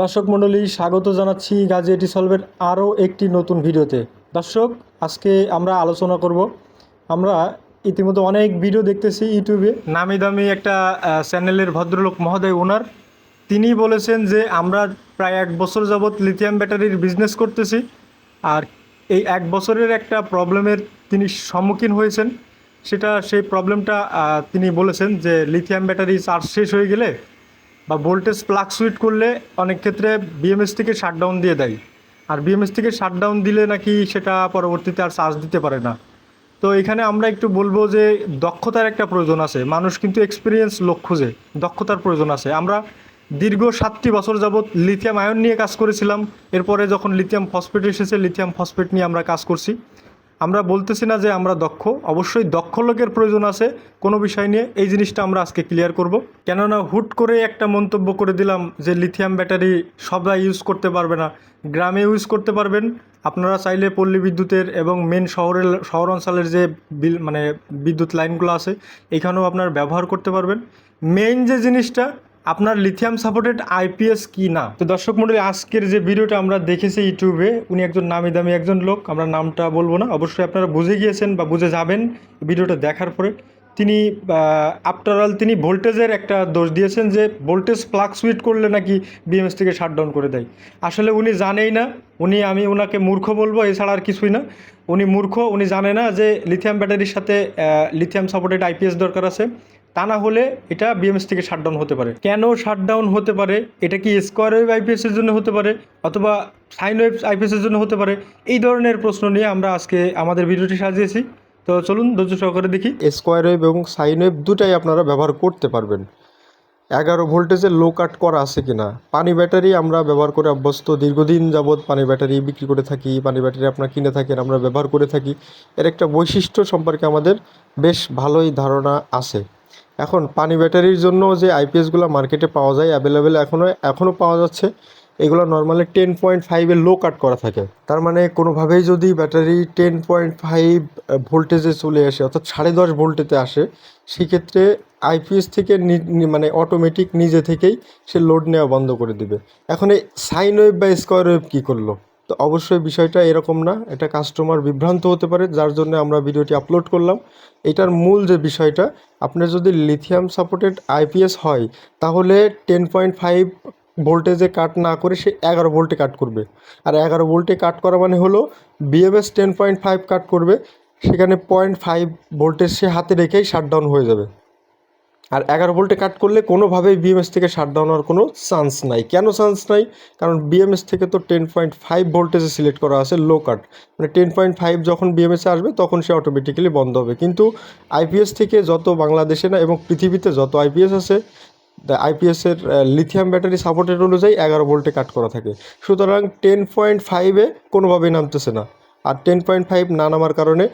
দর্শক মণ্ডলী, স্বাগত জানাচ্ছি গাজী এটি সলভের আরও একটি নতুন ভিডিওতে। দর্শক, আজকে আমরা আলোচনা করব। আমরা ইতিমধ্যে অনেক ভিডিও দেখতেছি ইউটিউবে। নামি দামি একটা চ্যানেলের ভদ্রলোক মহোদয় ওনার। তিনি বলেছেন যে, আমরা প্রায় এক বছর যাবৎ লিথিয়াম ব্যাটারির বিজনেস করতেছি। আর এই এক বছরের একটা প্রবলেমের তিনি সম্মুখীন হয়েছেন। সেটা, সেই প্রবলেমটা তিনি বলেছেন যে লিথিয়াম ব্যাটারি চার্জ শেষ হয়ে গেলে বা ভোল্টেজ প্লাগ সুইট করলে অনেক ক্ষেত্রে বিএমএস থেকে শাটডাউন দিয়ে দেয়। আর বিএমএস থেকে শাটডাউন দিলে নাকি সেটা পরবর্তীতে আর চার্জ দিতে পারে না। তো এখানে আমরা একটু বলব যে দক্ষতার একটা প্রয়োজন আছে। মানুষ কিন্তু এক্সপিরিয়েন্স লোক খুঁজে, দক্ষতার প্রয়োজন আছে। আমরা দীর্ঘ সাতটি বছর যাবৎ লিথিয়াম আয়ন নিয়ে কাজ করেছিলাম। এরপরে যখন লিথিয়াম ফসফেট এসেছে লিথিয়াম ফসফেট নিয়ে আমরা কাজ করছি। আমরা বলতেছি না যে আমরা দক্ষ। অবশ্যই দক্ষ লোকের প্রয়োজন আছে। কোনো বিষয় নিয়ে এই জিনিসটা আমরা আজকে ক্লিয়ার করব। কেননা হুট করে একটা মন্তব্য করে দিলাম যে লিথিয়াম ব্যাটারি সবাই ইউজ করতে পারবে না। গ্রামে ইউজ করতে পারবেন। আপনারা চাইলে পল্লী বিদ্যুতের এবং মেন শহরের, শহর অঞ্চলের যে বিল মানে বিদ্যুৎ লাইনগুলো আছে, এখানেও আপনার ব্যবহার করতে পারবেন। মেইন যে জিনিসটা আপনার লিথিয়াম সাপোর্টেড আইপিএস কি না? তো দর্শক মন্ডলী, আজকের যে ভিডিওটা আমরা দেখেছি ইউটিউবে, উনি একজন নামি দামি একজন লোক, আমরা নামটা বলব না। অবশ্যই আপনারা বুঝে গিয়েছেন বা বুঝে যাবেন ভিডিওটা দেখার পরে। তিনি আফটার অল তিনি ভোল্টেজের একটা দোষ দিয়েছেন যে ভোল্টেজ সুইট করলে নাকি বিএমএস থেকে শাটডাউন করে দেয়। আসলে উনি জানেই না, উনি, আমি ওনাকে মূর্খ বলব, এছাড়া আর কিছুই না। উনি মূর্খ, উনি জানে না যে লিথিয়াম ব্যাটারির সাথে লিথিয়াম সাপোর্টেড আইপিএস দরকার আছে। তা না হলে এটা বিএমএস থেকে শাটডাউন হতে পারে। কেন শাটডাউন হতে পারে? এটা কি স্কোয়ার ওয়েভ আইপিএস এর জন্য হতে পারে? অথবা সাইন ওয়েভ আইপিএস এর জন্য হতে পারে? এই ধরনের প্রশ্ন নিয়ে আমরা আজকে আমাদের ভিডিওটি সাজিয়েছি। তো চলুন ধৈর্য সহকারে দেখি। স্কোয়ার ওয়েভ এবং সাইন ওয়েভ দুটাই আপনারা ব্যবহার করতে পারবেন। এগারো ভোল্টেজের লো কাট করা আছে কিনা? পানি ব্যাটারি আমরা ব্যবহার করে অভ্যস্ত। দীর্ঘদিন যাবৎ পানি ব্যাটারি বিক্রি করে থাকি। পানি ব্যাটারি আপনারা কিনে থাকেন, আমরা ব্যবহার করে থাকি। এর একটা বৈশিষ্ট্য সম্পর্কে আমাদের বেশ ভালোই ধারণা আছে। এখন পানি ব্যাটারির জন্য যে আইপিএসগুলো মার্কেটে পাওয়া যায় অ্যাভেলেবেল এখনও এখনও পাওয়া যাচ্ছে। এগুলো নর্মালি টেন পয়েন্ট ফাইভে লো কাট করা থাকে। তার মানে কোনোভাবেই যদি ব্যাটারি টেন পয়েন্ট ফাইভ ভোল্টেজে চলে আসে, অর্থাৎ সাড়ে দশ ভোল্টেতে আসে, সেক্ষেত্রে আইপিএস থেকে মানে অটোমেটিক নিজে থেকেই সে লোড নেওয়া বন্ধ করে দিবে। এখন এই সাইন ওয়েভ বা স্কোয়ার ওয়েভ কী করল? তো অবশ্যই বিষয়টা এরকম না। এটা কাস্টমার বিভ্রান্ত হতে পারে, যার জন্য আমরা ভিডিওটি আপলোড করলাম। এটার মূল যে বিষয়টা, আপনার যদি লিথিয়াম সাপোর্টেড আইপিএস হয়, তাহলে টেন পয়েন্ট ফাইভ ভোল্টেজে কাট না করে সে এগারো ভোল্টে কাট করবে। আর এগারো ভোল্টে কাট করা মানে হলো BMS ten point five cut করবে, সেখানে পয়েন্ট ফাইভ ভোল্টেজ সে হাতে রেখেই শাটডাউন হয়ে যাবে। আর এগারো ভোল্টে কাট করলে কোনোভাবেই বিএমএস থেকে শাটডাউন হওয়ার কোনো চান্স নাই। কেন চান্স নাই? কারণ বিএমএস থেকে তো টেন পয়েন্ট ফাইভ ভোল্টেজে সিলেক্ট করা আছে লো কাট মানে টেন পয়েন্ট ফাইভ যখন বিএমএসে আসবে, তখন সে অটোমেটিক্যালি বন্ধ হবে। কিন্তু আইপিএস থেকে যত বাংলাদেশে না এবং পৃথিবীতে যত আইপিএস আছে আইপিএসের লিথিয়াম ব্যাটারি সাপোর্টের অনুযায়ী এগারো ভোল্টে কাট করা থাকে। সুতরাং টেন পয়েন্ট ফাইভে কোনোভাবেই নামতেছে না। আর টেন পয়েন্ট ফাইভ না নামার কারণে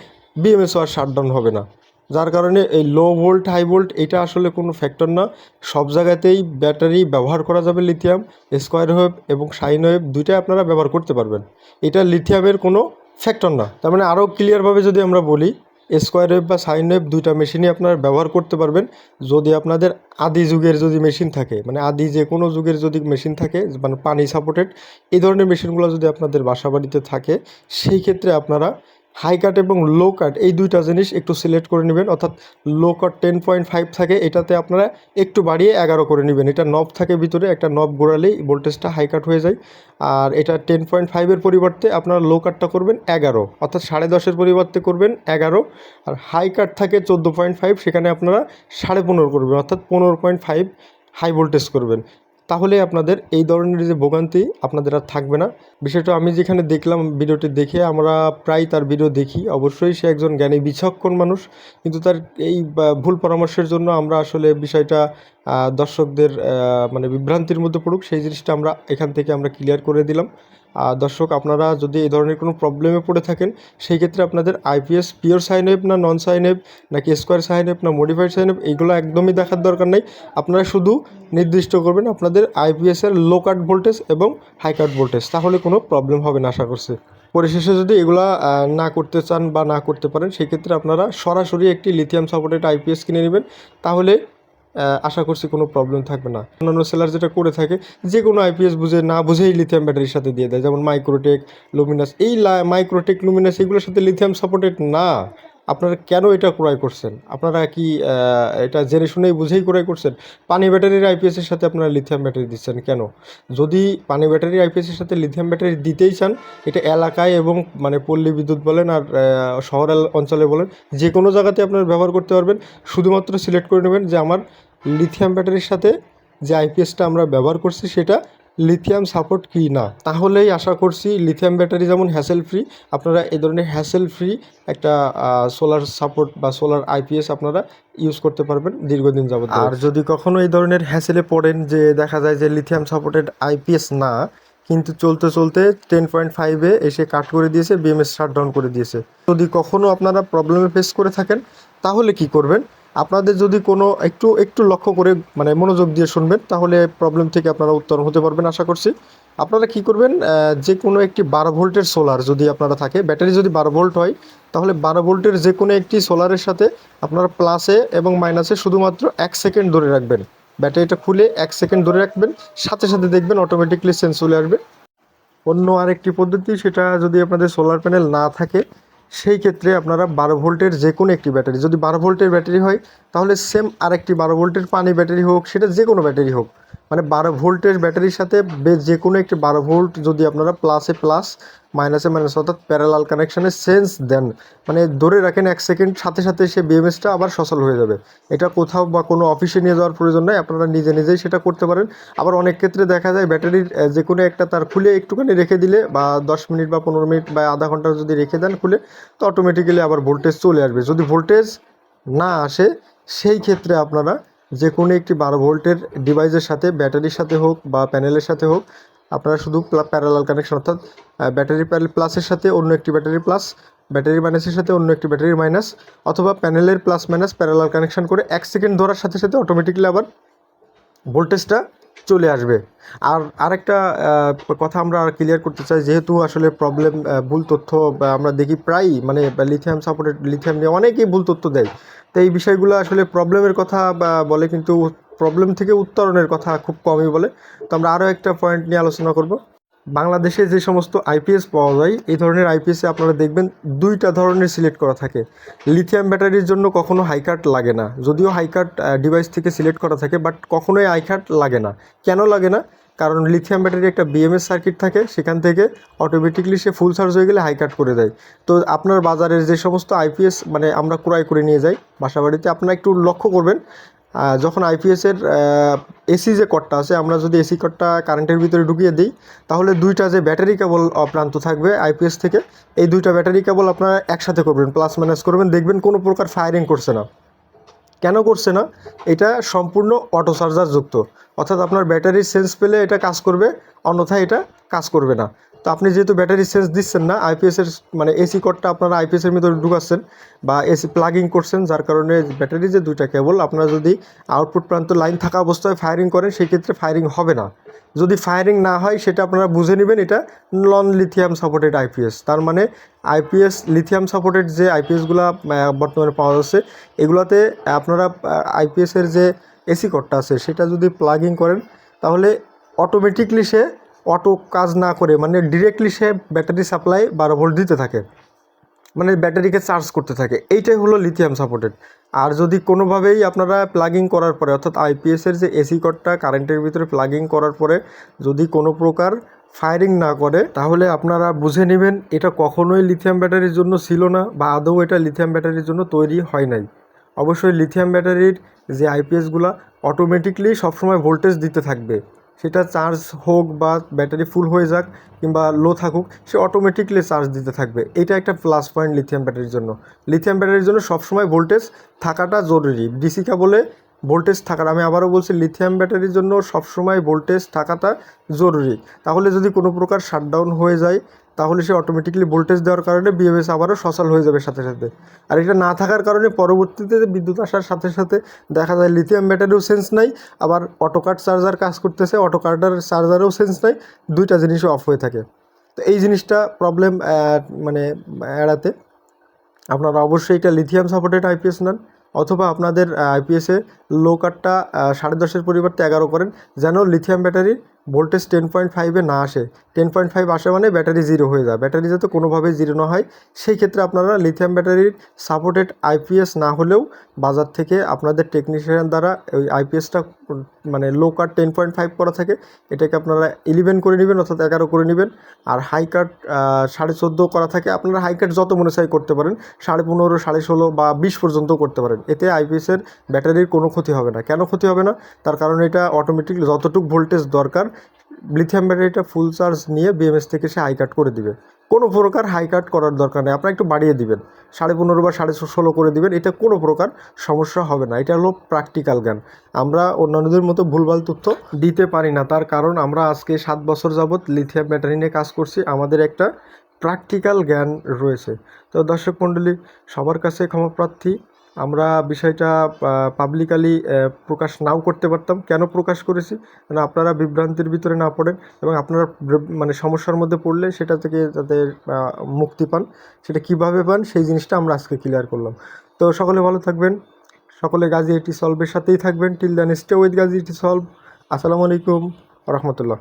বিএমএসও আর শাটডাউন হবে না। যার কারণে এই লো ভোল্ট, হাই ভোল্ট এটা আসলে কোনো ফ্যাক্টর না। সব জায়গাতেই ব্যাটারি ব্যবহার করা যাবে লিথিয়াম স্কোয়ার ওয়েভ এবং সাইন ওয়েভ দুইটাই আপনারা ব্যবহার করতে পারবেন। এটা লিথিয়ামের কোনো ফ্যাক্টর না। তার মানে আরও ক্লিয়ারভাবে যদি আমরা বলি স্কোয়ার ওয়েভ বা সাইন ওয়েভ দুইটা মেশিনই আপনারা ব্যবহার করতে পারবেন। যদি আপনাদের আদি যুগের যদি মেশিন থাকে মানে আদি যে কোনো যুগের যদি মেশিন থাকে মানে পানি সাপোর্টেড এই ধরনের মেশিনগুলো যদি আপনাদের বাসা বাড়িতে থাকে, সেই ক্ষেত্রে আপনারা হাই কাট এবং লো কাট এই দুইটা জিনিস একটু সিলেক্ট করে নেবেন। অর্থাৎ low cut ten point five থাকে, এটাতে আপনারা একটু বাড়িয়ে এগারো করে নেবেন। এটা নব থাকে ভিতরে, একটা নব গোড়ালেই ভোল্টেজটা হাই কাট হয়ে যায়। আর এটা টেন পয়েন্ট ফাইভের পরিবর্তে আপনারা লো কাটটা করবেন এগারো। অর্থাৎ সাড়ে দশের পরিবর্তে করবেন এগারো। আর হাই কাট থাকে চোদ্দ পয়েন্ট ফাইভ সেখানে আপনারা সাড়ে পনেরো করবেন। অর্থাৎ পনেরো পয়েন্ট ফাইভ হাই ভোল্টেজ করবেন। তাহলে আপনাদের এই ধরনের যে ভোগান্তি আপনাদের আর থাকবে না। বিষয়টা আমি যেখানে দেখলাম ভিডিওটি দেখে আমরা প্রায় তার ভিডিও দেখি। অবশ্যই সে একজন জ্ঞানী, বিচক্ষণ মানুষ। কিন্তু তার এই ভুল পরামর্শের জন্য আমরা আসলে বিষয়টা দর্শকদের মানে বিভ্রান্তির মধ্যে পড়ুক। সেই জিনিসটা আমরা এখান থেকে আমরা ক্লিয়ার করে দিলাম। দর্শক, আপনারা যদি এই ধরনের কোনো প্রবলেমে পড়ে থাকেন, সেই ক্ষেত্রে আপনাদের আইপিএস পিওর সাইনওয়েভ না নন সাইনওয়েভ নাকি স্কোয়ার সাইনওয়েভ না মডিফাইড সাইনওয়েভ এইগুলো একদমই দেখার দরকার নেই। আপনারা শুধু নির্দিষ্ট করবেন আপনাদের আইপিএসের লো কাট ভোল্টেজ এবং হাই কাট ভোল্টেজ তাহলে কোনো প্রবলেম হবে না, আশা করছি। পরিশেষে যদি এগুলা না করতে চান বা না করতে পারেন, সেই ক্ষেত্রে আপনারা সরাসরি একটি লিথিয়াম সাপোর্টেড আইপিএস কিনে নেবেন। তাহলে আশা করছি কোনো প্রবলেম থাকবে না। অন্যান্য সেলার যেটা করে থাকে যে কোনো আইপিএস বুঝে না বুঝেই লিথিয়াম ব্যাটারির সাথে দিয়ে দেয়। যেমন মাইক্রোটেক লুমিনাস এই মাইক্রোটেক লুমিনাস এগুলোর সাথে লিথিয়াম সাপোর্টেড না। আপনারা কেন এটা ক্রয় করছেন? আপনারা কি এটা জেনে শুনেই বুঝেই ক্রয় করছেন? পানি ব্যাটারির আইপিএসের সাথে আপনারা লিথিয়াম ব্যাটারি দিচ্ছেন কেন? যদি পানি ব্যাটারি আইপিএসের সাথে লিথিয়াম ব্যাটারি দিতেই চান, এটা এলাকায় এবং মানে পল্লী বিদ্যুৎ বলেন আর শহর অঞ্চলে বলেন যে কোনো জায়গাতে আপনারা ব্যবহার করতে পারবেন। শুধুমাত্র সিলেক্ট করে নেবেন যে আমার লিথিয়াম ব্যাটারির সাথে যে আইপিএসটা আমরা ব্যবহার করছি সেটা লিথিয়াম সাপোর্ট কি না? তাহলেই আশা করছি লিথিয়াম ব্যাটারি যেমন হ্যাসেল ফ্রি আপনারা এই ধরনের হ্যাসেল ফ্রি একটা সোলার সাপোর্ট বা সোলার আইপিএস আপনারা ইউজ করতে পারবেন দীর্ঘদিন যাবত আর যদি কখনো এই ধরনের হ্যাসেলে পড়েন যে দেখা যায় যে লিথিয়াম সাপোর্টেড আইপিএস না, কিন্তু চলতে চলতে টেন পয়েন্ট ফাইভে এসে কাট করে দিয়েছে বিএমএস শাট ডাউন করে দিয়েছে। যদি কখনো আপনারা প্রবলেমে ফেস করে থাকেন, তাহলে কি করবেন? আপনাদের যদি কোনো একটু একটু লক্ষ্য করে মানে মনোযোগ দিয়ে শুনবেন, তাহলে প্রবলেম থেকে আপনারা উত্তরণ হতে পারবেন, আশা করছি। আপনারা কি করবেন যে কোনো একটি বারো ভোল্টের সোলার যদি আপনারা থাকে, ব্যাটারি যদি বারো ভোল্ট হয়, তাহলে বারো ভোল্টের যে কোনো একটি সোলারের সাথে আপনারা প্লাসে এবং মাইনাসে শুধুমাত্র এক সেকেন্ড ধরে রাখবেন। ব্যাটারিটা খুলে এক সেকেন্ড ধরে রাখবেন, সাথে সাথে দেখবেন অটোমেটিকলি সেন্স চলে আসবে। অন্য আরেকটি পদ্ধতি, সেটা যদি আপনাদের সোলার প্যানেল না থাকে সেই ক্ষেত্রে আপনারা বারো ভোল্টের যে কোনো একটি ব্যাটারি, যদি বারো ভোল্টের ব্যাটারি হয়, তাহলে সেম আরেকটি বারো ভোল্টের পানি ব্যাটারি হোক, সেটা যে কোনো ব্যাটারি হোক মানে বারো ভোল্টের ব্যাটারির সাথে যে কোনো একটি বারো ভোল্ট যদি আপনারা প্লাসে প্লাস মাইনাসে মাইনাস অর্থাৎ প্যারালাল কানেকশানে সেন্স দেন মানে ধরে রাখেন এক সেকেন্ড সাথে সাথে সে বিএমএসটা আবার সচল হয়ে যাবে। এটা কোথাও বা কোনো অফিসে নিয়ে যাওয়ার প্রয়োজন নয়, আপনারা নিজে নিজেই সেটা করতে পারেন। আবার অনেক ক্ষেত্রে দেখা যায় ব্যাটারির যে কোনো একটা তার খুলে একটুখানি রেখে দিলে বা দশ মিনিট বা পনেরো মিনিট বা আধা ঘণ্টা যদি রেখে দেন খুলে, তো অটোমেটিক্যালি আবার ভোল্টেজ চলে আসবে। যদি ভোল্টেজ না আসে, সেই ক্ষেত্রে আপনারা যে কোনো একটি বারো ভোল্টের ডিভাইসের সাথে ব্যাটারির সাথে হোক বা প্যানেলের সাথে হোক, আপনারা শুধু প্যারালাল কানেকশন অর্থাৎ ব্যাটারি প্লাসের সাথে অন্য একটি ব্যাটারি প্লাস ব্যাটারি মাইনাসের সাথে অন্য একটি ব্যাটারি মাইনাস অথবা প্যানেলের প্লাস মাইনাস প্যারালাল কানেকশন করে এক সেকেন্ড ধরার সাথে সাথে অটোমেটিকলি আবার ভোল্টেজটা চলে আসবে। আর আরেকটা কথা আমরা ক্লিয়ার করতে চাই, যেহেতু আসলে প্রবলেম ভুল তথ্য আমরা দেখি প্রায়ই মানে লিথিয়াম সাপোর্টেড লিথিয়াম নিয়ে অনেকেই ভুল তথ্য দেয়। তো এই বিষয়গুলো আসলে প্রবলেমের কথা বলে কিন্তু প্রবলেম থেকে উত্তরণের কথা খুব কমই বলে। তো আমরা আরও একটা পয়েন্ট নিয়ে আলোচনা করব। বাংলাদেশে যে সমস্ত আইপিএস পাওয়া যায়, এই ধরনের আইপিএসে আপনারা দেখবেন দুইটা ধরনের সিলেক্ট করা থাকে। লিথিয়াম ব্যাটারির জন্য কখনো হাই কাট লাগে না। যদিও হাই কাট ডিভাইস থেকে সিলেক্ট করা থাকে বাট কখনোই আই কাট লাগে না। কেন লাগে না? কারণ লিথিয়াম ব্যাটারি একটা বিএমএস সার্কিট থাকে, সেখান থেকে অটোমেটিকলি সে ফুল চার্জ হয়ে গেলে হাই কাট করে দেয়। তো আপনার বাজারের যে সমস্ত আইপিএস মানে আমরা ক্রয় করে নিয়ে যাই, বাসাবাড়িতে, আপনারা একটু লক্ষ্য করবেন যখন আইপিএসের এসি যে কটটা আছে, আমরা যদি এসি কটটা কারেন্টের ভিতরে ঢুকিয়ে দিই, তাহলে দুইটা যে ব্যাটারি কেবল প্রান্ত থাকবে আইপিএস থেকে, এই দুইটা ব্যাটারি কেবল আপনারা একসাথে করবেন প্লাস মাইনাস করবেন, দেখবেন কোনো প্রকার ফায়ারিং করছে না। কেন করছে না? এটা সম্পূর্ণ অটো চার্জার যুক্ত। অর্থাৎ আপনার ব্যাটারির সেন্স পেলে এটা কাজ করবে, অন্যথায় এটা কাজ করবে না। তো আপনি যেহেতু ব্যাটারি সেন্স দিচ্ছেন না আইপিএসের মানে এসি কোডটা আপনারা আইপিএসের ভিতরে ঢুকাচ্ছেন বা এসি প্লাগিং করছেন, যার কারণে ব্যাটারি যে দুইটা কেবল আপনারা যদি আউটপুট প্রান্ত লাইন থাকা অবস্থায় ফায়ারিং করেন সেই ক্ষেত্রে ফায়ারিং হবে না। যদি ফায়ারিং না হয়, সেটা আপনারা বুঝে নেবেন, এটা নন লিথিয়াম সাপোর্টেড আইপিএস তার মানে আইপিএস লিথিয়াম সাপোর্টেড যে আইপিএসগুলো বর্তমানে পাওয়া যাচ্ছে, এগুলাতে আপনারা আইপিএসের যে এসি কোডটা আছে, সেটা যদি প্লাগিং করেন, তাহলে অটোমেটিকলি সে অটো কাজ না করে মানে ডিরেক্টলি সে ব্যাটারি সাপ্লাই বারো ভোল্ট দিতে থাকে। মানে ব্যাটারিকে চার্জ করতে থাকে। এইটাই হলো লিথিয়াম সাপোর্টেড আর যদি কোনোভাবেই আপনারা প্লাগিং করার পরে, অর্থাৎ আইপিএসের যে এসি কডটা কারেন্টের ভিতরে প্লাগিং করার পরে যদি কোনো প্রকার ফায়ারিং না করে, তাহলে আপনারা বুঝে নেবেন এটা কখনোই লিথিয়াম ব্যাটারির জন্য ছিল না বা আদৌ এটা লিথিয়াম ব্যাটারির জন্য তৈরি হয় নাই। অবশ্যই লিথিয়াম ব্যাটারির যে আইপিএসগুলো অটোমেটিকলি সবসময় ভোল্টেজ দিতে থাকবে। সেটা চার্জ হোক বা ব্যাটারি ফুল হয়ে যাক কিংবা লো থাকুক, সে অটোমেটিকলি চার্জ দিতে থাকবে। এটা একটা প্লাস পয়েন্ট লিথিয়াম ব্যাটারির জন্য। লিথিয়াম ব্যাটারির জন্য সবসময় ভোল্টেজ থাকাটা জরুরি। ডিসি বলে ভোল্টেজ থাকার, আমি আবারও বলছি লিথিয়াম ব্যাটারির জন্য সবসময় ভোল্টেজ থাকাটা জরুরি। তাহলে যদি কোনো প্রকার শাটডাউন হয়ে যায়, তাহলে সে অটোমেটিকলি ভোল্টেজ দেওয়ার কারণে বিএমএস আবারও সচল হয়ে যাবে সাথে সাথে। আর এটা না থাকার কারণে পরবর্তীতে বিদ্যুৎ আসার সাথে সাথে দেখা যায় লিথিয়াম ব্যাটারিও সেন্স নাই, আবার অটোকার্ড চার্জার কাজ করতেছে অটোকার্ডার চার্জারেও সেন্স নাই, দুইটা জিনিসও অফ হয়ে থাকে। তো এই জিনিসটা প্রবলেম মানে এড়াতে আপনারা অবশ্যই এটা লিথিয়াম সাপোর্টেড আইপিএস নেন। অথবা আপনাদের আইপিএসে লো কাটটা সাড়ে দশের পরিবর্তে এগারো করেন। যেন lithium battery voltage ten point ফাইভে না আসে, টেন পয়েন্ট ফাইভ আসে মানে ব্যাটারি জিরো হয়ে যায়। ব্যাটারি যাতে কোনোভাবেই জিরো না হয়, সেই ক্ষেত্রে আপনারা লিথিয়াম ব্যাটারির সাপোর্টেড আইপিএস না হলেও বাজার থেকে আপনাদের টেকনিশিয়ান দ্বারা ওই আইপিএসটা মানে low cut ten point five করা থাকে, এটাকে আপনারা ইলেভেন করে নেবেন অর্থাৎ এগারো করে নেবেন। আর হাই কার্ড সাড়ে চোদ্দ করা থাকে, আপনারা হাই কার্ড যত মনে চাই করতে পারেন, সাড়ে পনেরো, সাড়ে ষোলো বা বিশ পর্যন্ত করতে পারেন। এতে আইপিএসের ব্যাটারির কোনো ক্ষতি হবে না। কেন ক্ষতি হবে না? তার কারণ এটা অটোমেটিক যতটুকু ভোল্টেজ দরকার লিথিয়াম ব্যাটারিটা ফুল চার্জ নিয়ে বিএমএস থেকে সে হাই কাট করে দিবে। কোনো প্রকার হাই কাট করার দরকার নেই। আপনারা একটু বাড়িয়ে দিবেন। সাড়ে পনেরো বা সাড়ে ষোলো করে দিবেন। এটা কোনো প্রকার সমস্যা হবে না। এটা হলো প্র্যাকটিক্যাল জ্ঞান। আমরা অন্যান্যদের মতো ভুলভাল তথ্য দিতে পারি না। তার কারণ আমরা আজকে সাত বছর যাবৎ লিথিয়াম ব্যাটারি নিয়ে কাজ করছি। আমাদের একটা প্র্যাকটিক্যাল জ্ঞান রয়েছে। তো দর্শক মণ্ডলী, সবার কাছে ক্ষমাপ্রার্থী আমরা বিষয়টা পাবলিকালি প্রকাশ নাও করতে পারতাম। কেন প্রকাশ করেছি? মানে আপনারা বিভ্রান্তির ভিতরে না পড়েন এবং আপনারা মানে সমস্যার মধ্যে পড়লে সেটা থেকে তাদের মুক্তি পান। সেটা কীভাবে পান সেই জিনিসটা আমরা আজকে ক্লিয়ার করলাম। তো সকলে ভালো থাকবেন। সকলে গাজী এটি সলভের সাথেই থাকবেন। Till then stay with Gazi এটি সলভ আসসালামু আলাইকুম। রহমতুল্লাহ।